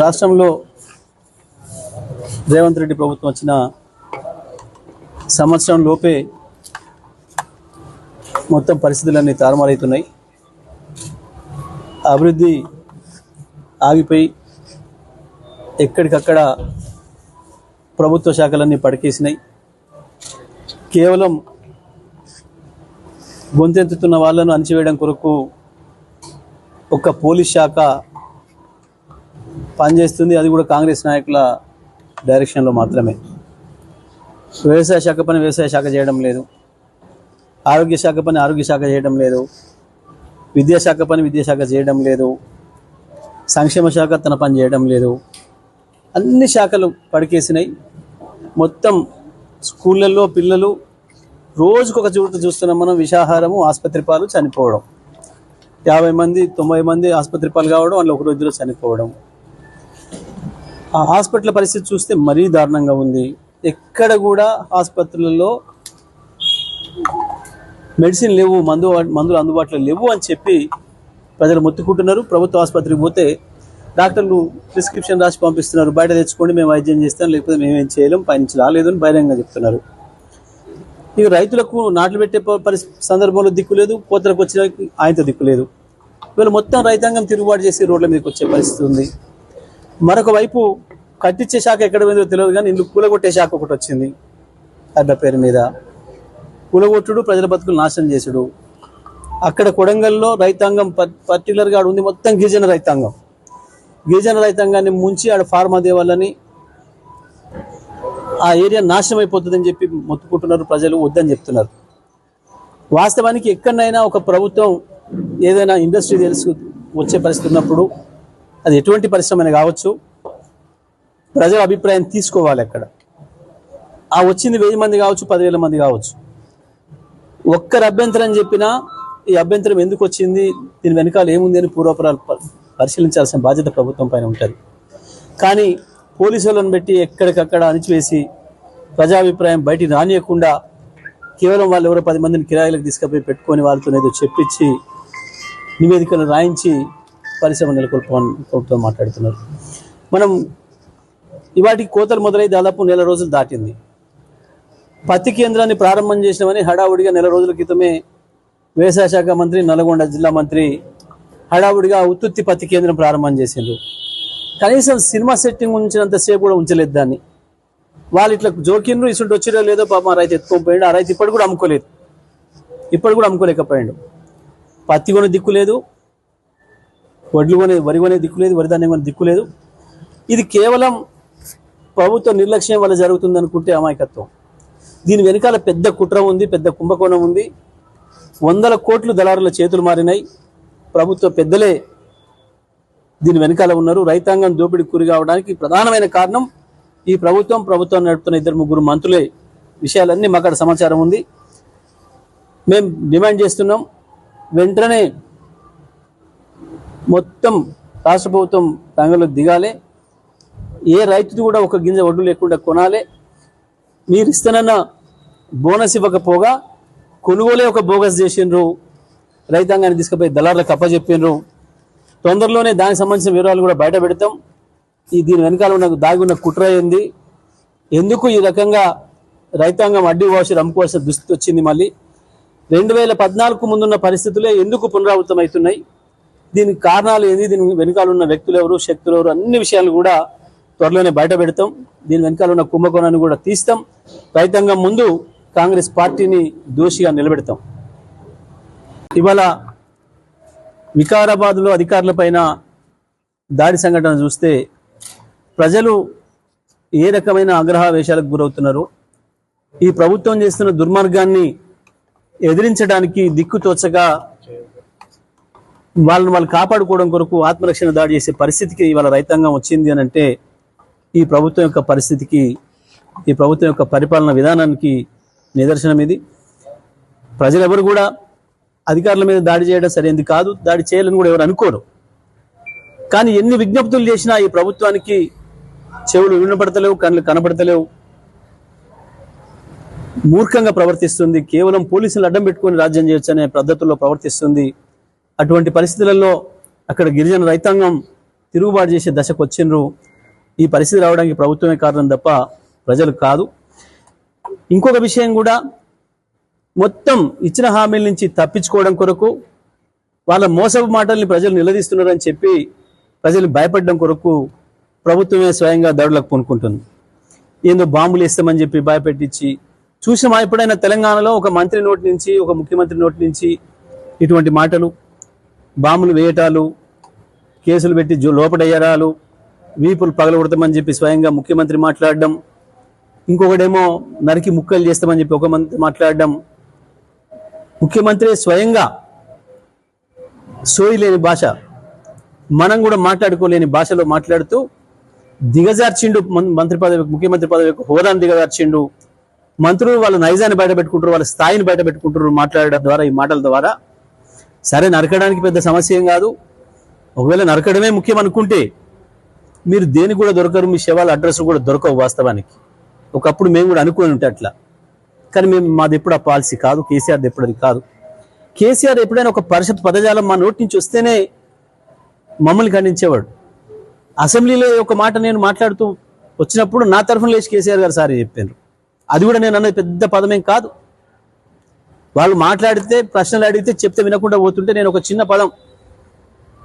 రాష్ట్రంలో రేవంత్ రెడ్డి ప్రభుత్వం వచ్చిన సంవత్సరం లోపే మొత్తం పరిస్థితులన్నీ తారుమారవుతున్నాయి. అభివృద్ధి ఆగిపోయి ఎక్కడికక్కడ ప్రభుత్వ శాఖలన్నీ పడకేసినాయి. కేవలం గొంతెత్తుతున్న వాళ్ళను అణచివేయడం కొరకు ఒక పోలీస్ శాఖ పనిచేస్తుంది. అది కూడా కాంగ్రెస్ నాయకుల డైరెక్షన్లో మాత్రమే. వ్యవసాయ శాఖ పని వ్యవసాయ శాఖ చేయడం లేదు. ఆరోగ్య శాఖ పని ఆరోగ్య శాఖ చేయడం లేదు. విద్యాశాఖ పని విద్యాశాఖ చేయడం లేదు. సంక్షేమ శాఖ తన పని చేయడం లేదు. అన్ని శాఖలు పడికేసినాయి. మొత్తం స్కూళ్ళల్లో పిల్లలు రోజుకొక చోట చూస్తున్నాం మనం విషాహారము ఆసుపత్రి పాలు చనిపోవడం. యాభై మంది తొంభై మంది ఆసుపత్రి పాలు కావడం అందులో ఒక రోజులో చనిపోవడం. ఆ హాస్పిటల్ పరిస్థితి చూస్తే మరీ దారుణంగా ఉంది. ఎక్కడ కూడా ఆసుపత్రులలో మెడిసిన్ లేవు మందు మందులు అందుబాటులో లేవు అని చెప్పి ప్రజలు మొత్తుకుంటున్నారు. ప్రభుత్వ ఆసుపత్రికి పోతే డాక్టర్లు ప్రిస్క్రిప్షన్ రాసి పంపిస్తున్నారు. బయట తెచ్చుకోండి మేము వైద్యం చేస్తాం లేకపోతే మేమేం చేయలేం పైనుంచి రాలేదు అని బహిరంగంగా చెప్తున్నారు. ఇక రైతులకు నాట్లు పెట్టే ప- సందర్భంలో దిక్కు లేదు. కోతలకు వచ్చిన ఆయనతో దిక్కు లేదు. వీళ్ళు మొత్తం రైతాంగం తిరుగుబాటు చేసి రోడ్ల మీదకి వచ్చే పరిస్థితి ఉంది. మరొక వైపు కట్టించే శాఖ ఎక్కడ పోయిందో తెలియదు కానీ ఇల్లు కూలగొట్టే శాఖ ఒకటి వచ్చింది. అడ్డ పేరు మీద. కూలగొట్టుడు ప్రజల బతుకులు నాశనం చేసుడు. అక్కడ కొడంగల్లో రైతాంగం పర్టికులర్గా ఆడ ఉంది మొత్తం గిరిజన రైతాంగం. గిరిజన రైతాంగాన్ని ముంచి ఆడ ఫార్మా దేవాలని ఆ ఏరియా నాశనం అయిపోతుందని చెప్పి మొత్తుకుంటున్నారు ప్రజలు వద్దని చెప్తున్నారు. వాస్తవానికి ఎక్కడైనా ఒక ప్రభుత్వం ఏదైనా ఇండస్ట్రీ తెలుసు వచ్చే పరిస్థితి ఉన్నప్పుడు అది ఎటువంటి పరిశ్రమ కావచ్చు. ప్రజల అభిప్రాయం తీసుకోవాలి అక్కడ. ఆ వచ్చింది వెయ్యి మంది కావచ్చు పదివేల మంది కావచ్చు. ఒక్కరు అభ్యంతరం చెప్పినా ఈ అభ్యంతరం ఎందుకు వచ్చింది దీని వెనకాల ఏముంది అని పూర్వపరాలు పరిశీలించాల్సిన బాధ్యత ప్రభుత్వం పైన ఉంటుంది. కానీ పోలీసులను పెట్టి ఎక్కడికక్కడ అణిచివేసి ప్రజాభిప్రాయం బయటికి రానియకుండా కేవలం వాళ్ళు ఎవరో పది మందిని కిరాయిలకు తీసుకుపోయి పెట్టుకొని వాళ్ళతో ఏదో చెప్పించి నివేదికలు రాయించి పరిశ్రమ నెలకొల్పని ప్రభుత్వం మాట్లాడుతున్నారు. మనం ఇవాటికి కోతలు మొదలై దాదాపు నెల రోజులు దాటింది. పత్తి కేంద్రాన్ని ప్రారంభం చేసినామని హడావుడిగా నెల రోజుల క్రితమే వ్యవసాయ శాఖ మంత్రి నల్గొండ జిల్లా మంత్రి హడావుడిగా ఉత్తుత్తి పత్తి కేంద్రం ప్రారంభం చేసిండ్రు. కనీసం సినిమా సెట్టింగ్ ఉంచినంత సేపు కూడా ఉంచలేదు దాన్ని. వాళ్ళు ఇట్లా జోకిండ్రు ఇసుంటి వచ్చిరో లేదో పాప ఆ రైతు ఎత్తుకోపోయాడు ఆ రైతు ఇప్పటి కూడా అమ్ముకోలేదు. ఇప్పటి కూడా అమ్ముకోలేకపోయాడు. పత్తి కొని దిక్కు లేదు వడ్లు కొనే వరి కొనే దిక్కు లేదు వరి ధాన్యం కొనే దిక్కు లేదు. ఇది కేవలం ప్రభుత్వ నిర్లక్ష్యం వల్ల జరుగుతుంది అనుకుంటే అమాయకత్వం. దీని వెనకాల పెద్ద కుట్ర ఉంది పెద్ద కుంభకోణం ఉంది. వందల కోట్లు దళారుల చేతులు మారినాయి. ప్రభుత్వ పెద్దలే దీని వెనకాల ఉన్నారు. రైతాంగం దోపిడీ గురి కావడానికి ప్రధానమైన కారణం ఈ ప్రభుత్వం ప్రభుత్వం నడుపుతున్న ఇద్దరు ముగ్గురు మంత్రులే విషయాలన్నీ మాకు అక్కడ సమాచారం ఉంది. మేము డిమాండ్ చేస్తున్నాం. వెంటనే మొత్తం రాష్ట్ర ప్రభుత్వం రంగంలో దిగాలి. ఏ రైతు కూడా ఒక గింజ ఒడ్డు లేకుండా కొనాలి. మీరు ఇస్తానన్న బోనస్ ఇవ్వకపోగా కొనుగోలే ఒక బోగస్ చేసిండ్రు. రైతాంగాన్ని తీసుకుపోయి దళారులకు అప్పచెప్పిండ్రు. తొందరలోనే దానికి సంబంధించిన వివరాలు కూడా బయట పెడతాం. ఈ దీని వెనకాల ఉన్న దాగి ఉన్న కుట్ర ఏంది? ఎందుకు ఈ రకంగా రైతాంగం అడ్డి వాసి అమ్ముకోవాల్సిన దుస్థితి వచ్చింది మళ్ళీ? రెండు వేల పద్నాలుగు ముందున్న పరిస్థితులే ఎందుకు పునరావృతం అవుతున్నాయి దీనికి కారణాలు ఏంది? దీని వెనకాల ఉన్న వ్యక్తులు ఎవరు శక్తులు ఎవరు? అన్ని విషయాలు కూడా త్వరలోనే బయట పెడతాం. దీని వెనకాల ఉన్న కుంభకోణాన్ని కూడా తీస్తాం. రైతాంగం ముందు కాంగ్రెస్ పార్టీని దోషిగా నిలబెడతాం. ఇవాళ వికారాబాద్లో అధికారులపైన దాడి సంఘటన చూస్తే ప్రజలు ఏ రకమైన ఆగ్రహావేశాలకు గురవుతున్నారు? ఈ ప్రభుత్వం చేస్తున్న దుర్మార్గాన్ని ఎదిరించడానికి దిక్కు తోచగా వాళ్ళని వాళ్ళు కాపాడుకోవడం కొరకు ఆత్మరక్షణ దాడి చేసే పరిస్థితికి ఇవాళ రైతాంగం వచ్చింది అని అంటే ఈ ప్రభుత్వం యొక్క పరిస్థితికి ఈ ప్రభుత్వం యొక్క పరిపాలన విధానానికి నిదర్శనం ఇది. ప్రజలెవరు కూడా అధికారుల మీద దాడి చేయడం సరైనది కాదు. దాడి చేయాలని కూడా ఎవరు అనుకోరు. కానీ ఎన్ని విజ్ఞప్తులు చేసినా ఈ ప్రభుత్వానికి చెవులు వినపడతలేవు కళ్ళు కనపడతలేవు. మూర్ఖంగా ప్రవర్తిస్తుంది. కేవలం పోలీసులు అడ్డం పెట్టుకొని రాజ్యం చేయొచ్చు అనే పద్ధతుల్లో ప్రవర్తిస్తుంది. అటువంటి పరిస్థితులలో అక్కడ గిరిజన రైతాంగం తిరుగుబాటు చేసే దశకు వచ్చిండ్రు. ఈ పరిస్థితి రావడానికి ప్రభుత్వమే కారణం తప్ప ప్రజలు కాదు. ఇంకొక విషయం కూడా మొత్తం ఇచ్చిన హామీల నుంచి తప్పించుకోవడం కొరకు వాళ్ళ మోసపు మాటల్ని ప్రజలు నిలదీస్తున్నారని చెప్పి ప్రజలు భయపడడం కొరకు ప్రభుత్వమే స్వయంగా దాడులకు పూనుకుంటుంది. ఏందో బాంబులు వేస్తామని చెప్పి భయపెట్టించి చూసినా ఎప్పుడైనా తెలంగాణలో ఒక మంత్రి నోటి నుంచి ఒక ముఖ్యమంత్రి నోటి నుంచి ఇటువంటి మాటలు బాంబులు వేయటాలు కేసులు పెట్టి జో- లోపడయ్యరాలు వీపులు పగలగొడతామని చెప్పి స్వయంగా ముఖ్యమంత్రి మాట్లాడడం ఇంకొకడేమో నరికి ముక్కలు చేస్తామని చెప్పి ఒక మంత్రి మాట్లాడడం. ముఖ్యమంత్రి స్వయంగా సోయి లేని భాష మనం కూడా మాట్లాడుకోలేని భాషలో మాట్లాడుతూ దిగజార్చిండు మంత్రి పదవి ముఖ్యమంత్రి పదవి యొక్క హోదాను దిగజార్చిండు. మంత్రులు వాళ్ళ నైజాన్ని బయట పెట్టుకుంటారు వాళ్ళ స్థాయిని బయట పెట్టుకుంటారు మాట్లాడడం ద్వారా ఈ మాటల ద్వారా. సరే నరకడానికి పెద్ద సమస్య ఏం కాదు. ఒకవేళ నరకడమే ముఖ్యం అనుకుంటే మీరు దేనికి కూడా దొరకరు మీ శవాల అడ్రస్ కూడా దొరకవు వాస్తవానికి. ఒకప్పుడు మేము కూడా అనుకుని ఉంటే అట్లా. కానీ మేము మాది ఎప్పుడు ఆ పాలసీ కాదు కేసీఆర్ది ఎప్పుడు అది కాదు. కేసీఆర్ ఎప్పుడైనా ఒక పరిషత్ పదజాలం మా నోటి నుంచి వస్తేనే మమ్మల్ని ఖండించేవాడు. అసెంబ్లీలో ఒక మాట నేను మాట్లాడుతూ వచ్చినప్పుడు నా తరఫున లేచి కేసీఆర్ గారు సారీ చెప్పాను అది కూడా నేను అన్నది పెద్ద పదమేం కాదు. వాళ్ళు మాట్లాడితే ప్రశ్నలు అడిగితే చెప్తే వినకుండా పోతుంటే నేను ఒక చిన్న పదం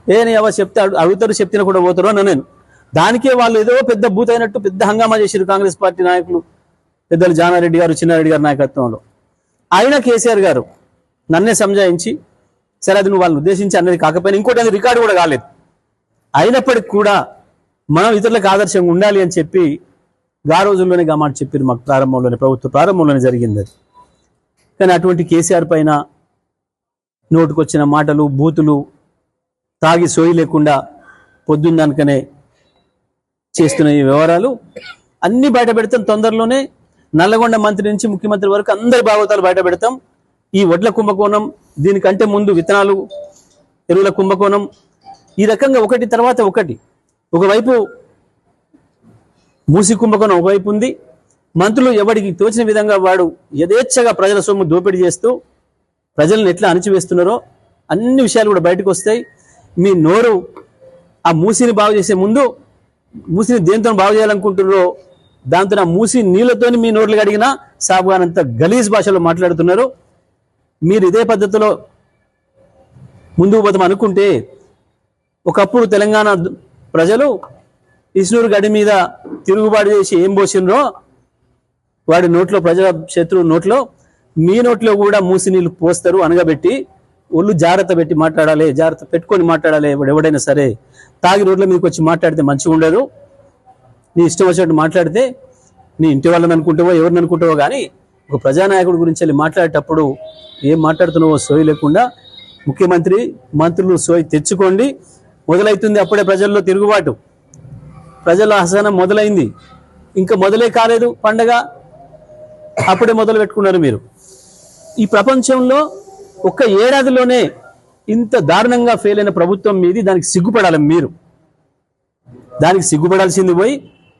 ఏ నీ చెప్తే అడుగుతారు చెప్తే కూడా పోతారు అని నేను. దానికే వాళ్ళు ఏదో పెద్ద బూత్ అయినట్టు పెద్ద హంగామా చేశారు కాంగ్రెస్ పార్టీ నాయకులు పెద్దలు జానారెడ్డి గారు చిన్నారెడ్డి గారి నాయకత్వంలో. ఆయన కేసీఆర్ గారు నన్నే సంజాయించి సరే అది నువ్వు వాళ్ళని ఉద్దేశించి అన్నది కాకపోయినా ఇంకోటి అది రికార్డు కూడా కాలేదు. అయినప్పటికీ కూడా మనం ఇతరులకు ఆదర్శంగా ఉండాలి అని చెప్పి ఆ రోజుల్లోనే గా మాట చెప్పారు మాకు ప్రారంభంలోనే ప్రభుత్వ ప్రారంభంలోనే జరిగింది అది. కానీ అటువంటి కేసీఆర్ పైన నోటుకొచ్చిన మాటలు బూతులు తాగి సోయి లేకుండా పొద్దున్నకనే చేస్తున్న ఈ వివరాలు అన్ని బయట పెడతాం తొందరలోనే. నల్లగొండ మంత్రి నుంచి ముఖ్యమంత్రి వరకు అందరి భాగవతాలు బయట పెడతాం. ఈ వడ్ల కుంభకోణం దీనికంటే ముందు విత్తనాలు ఎరువుల కుంభకోణం ఈ రకంగా ఒకటి తర్వాత ఒకటి. ఒకవైపు మూసి కుంభకోణం ఒకవైపు ఉంది. మంత్రులు ఎవడికి తోచిన విధంగా వాడు యథేచ్ఛగా ప్రజల సొమ్ము దోపిడీ చేస్తూ ప్రజలను ఎట్లా అణచివేస్తున్నారో అన్ని విషయాలు కూడా బయటకు వస్తాయి. మీ నోరు ఆ మూసిని బాగు చేసే ముందు మూసిని దేంతో బాగు చేయాలనుకుంటున్నారో దాంతో ఆ మూసి నీళ్ళతోని మీ నోర్లు కడిగినా సాబుగానంత గలీజ్ భాషలో మాట్లాడుతున్నారు. మీరు ఇదే పద్ధతిలో ముందుకు పోతాం అనుకుంటే ఒకప్పుడు తెలంగాణ ప్రజలు ఇస్నూరు గడి మీద తిరుగుబాటు చేసి ఏం పోసినరో వాడి నోట్లో ప్రజల శత్రువు నోట్లో మీ నోట్లో కూడా మూసి నీళ్ళు పోస్తారు అనగబెట్టి ఒళ్ళు జాగ్రత్త పెట్టి మాట్లాడాలి జాగ్రత్త పెట్టుకొని మాట్లాడాలి ఎవడైనా సరే. తాగి రోడ్ల మీకు వచ్చి మాట్లాడితే మంచిగా ఉండదు. నీ ఇష్టం వచ్చినట్టు మాట్లాడితే నీ ఇంటి వాళ్ళని అనుకుంటావో ఎవరిని అనుకుంటావో కానీ ఒక ప్రజానాయకుడి గురించి వెళ్ళి మాట్లాడేటప్పుడు ఏం మాట్లాడుతున్నావో సోయి లేకుండా ముఖ్యమంత్రి మంత్రులు సోయి తెచ్చుకోండి. మొదలైతుంది అప్పుడే ప్రజల్లో తిరుగుబాటు. ప్రజల అసహనం మొదలైంది. ఇంకా మొదలే కాలేదు పండగ. అప్పుడే మొదలు పెట్టుకున్నారు మీరు. ఈ ప్రపంచంలో ఒక్క ఏడాదిలోనే ఇంత దారుణంగా ఫెయిల్ అయిన ప్రభుత్వం మీది దానికి సిగ్గుపడాలి మీరు. దానికి సిగ్గుపడాల్సింది పోయి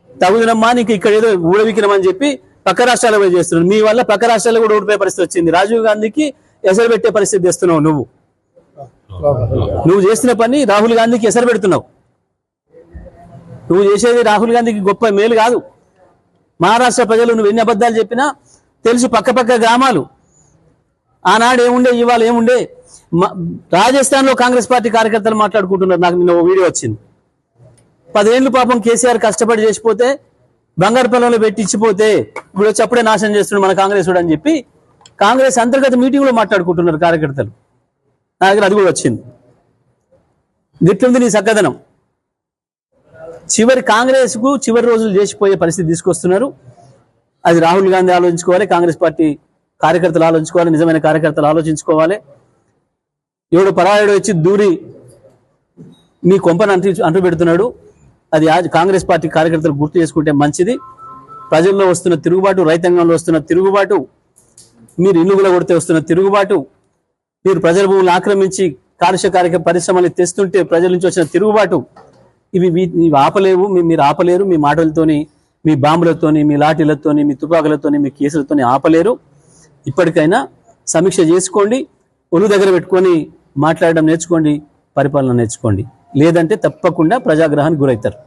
తగుదనమ్మా నీకు ఇక్కడ ఏదో ఊడవికినమని చెప్పి పక్క రాష్ట్రాలు పోయి చేస్తున్నావు మీ వల్ల పక్క రాష్ట్రాలు కూడా ఓడిపోయే పరిస్థితి వచ్చింది. రాజీవ్ గాంధీకి ఎసరు పెట్టే పరిస్థితి తెస్తున్నావు నువ్వు. నువ్వు చేసిన పని రాహుల్ గాంధీకి ఎసరు పెడుతున్నావు. నువ్వు చేసేది రాహుల్ గాంధీకి గొప్ప మేలు కాదు. మహారాష్ట్ర ప్రజలు నువ్వు ఎన్ని అబద్ధాలు చెప్పినా తెలుసు పక్క పక్క గ్రామాలు ఆనాడు ఏముండే ఇవాళ ఏముండే? మ- రాజస్థాన్లో కాంగ్రెస్ పార్టీ కార్యకర్తలు మాట్లాడుకుంటున్నారు. నాకు నిన్న వీడియో వచ్చింది. పదేళ్ళు పాపం కేసీఆర్ కష్టపడి చేసిపోతే బంగారు పొలంలో పెట్టి ఇచ్చిపోతే ఇప్పుడు వచ్చి అప్పుడే నాశనం చేస్తున్నాడు మన కాంగ్రెస్ అని చెప్పి కాంగ్రెస్ అంతర్గత మీటింగ్లో మాట్లాడుకుంటున్నారు కార్యకర్తలు. నా దగ్గర అది కూడా వచ్చింది. గిట్లుంది నీ సక్కదనం. చివరి కాంగ్రెస్కు చివరి రోజులు చేసిపోయే పరిస్థితి తీసుకొస్తున్నారు. అది రాహుల్ గాంధీ ఆలోచించుకోవాలి కాంగ్రెస్ పార్టీ కార్యకర్తలు ఆలోచించుకోవాలి నిజమైన కార్యకర్తలు ఆలోచించుకోవాలి. ఎవడు పరాయుడు వచ్చి దూరి మీ కొంపను అంటు అంటు పెడుతున్నాడు అది కాంగ్రెస్ పార్టీ కార్యకర్తలు గుర్తు చేసుకుంటే మంచిది. ప్రజల్లో వస్తున్న తిరుగుబాటు రైతాంగంలో వస్తున్న తిరుగుబాటు మీరు ఇల్లు కొడితే వస్తున్న తిరుగుబాటు మీరు ప్రజల భూములు ఆక్రమించి కాలుష్య కార్యక్రమ పరిశ్రమలు తెస్తుంటే ప్రజల నుంచి వచ్చిన తిరుగుబాటు ఇవి ఇవి ఆపలేవు మీ- మీరు ఆపలేరు మీ మాటలతోని మీ బాంబులతోని మీ లాఠీలతోని మీ తుపాకులతోని మీ కేసులతోని ఆపలేరు. ఇప్పటికైనా సమీక్ష చేసుకోండి ఒళ్ళు దగ్గర పెట్టుకొని మాట్లాడడం నేర్చుకోండి పరిపాలన నేర్చుకోండి. లేదంటే తప్పకుండా ప్రజాగ్రహానికి గురవుతారు.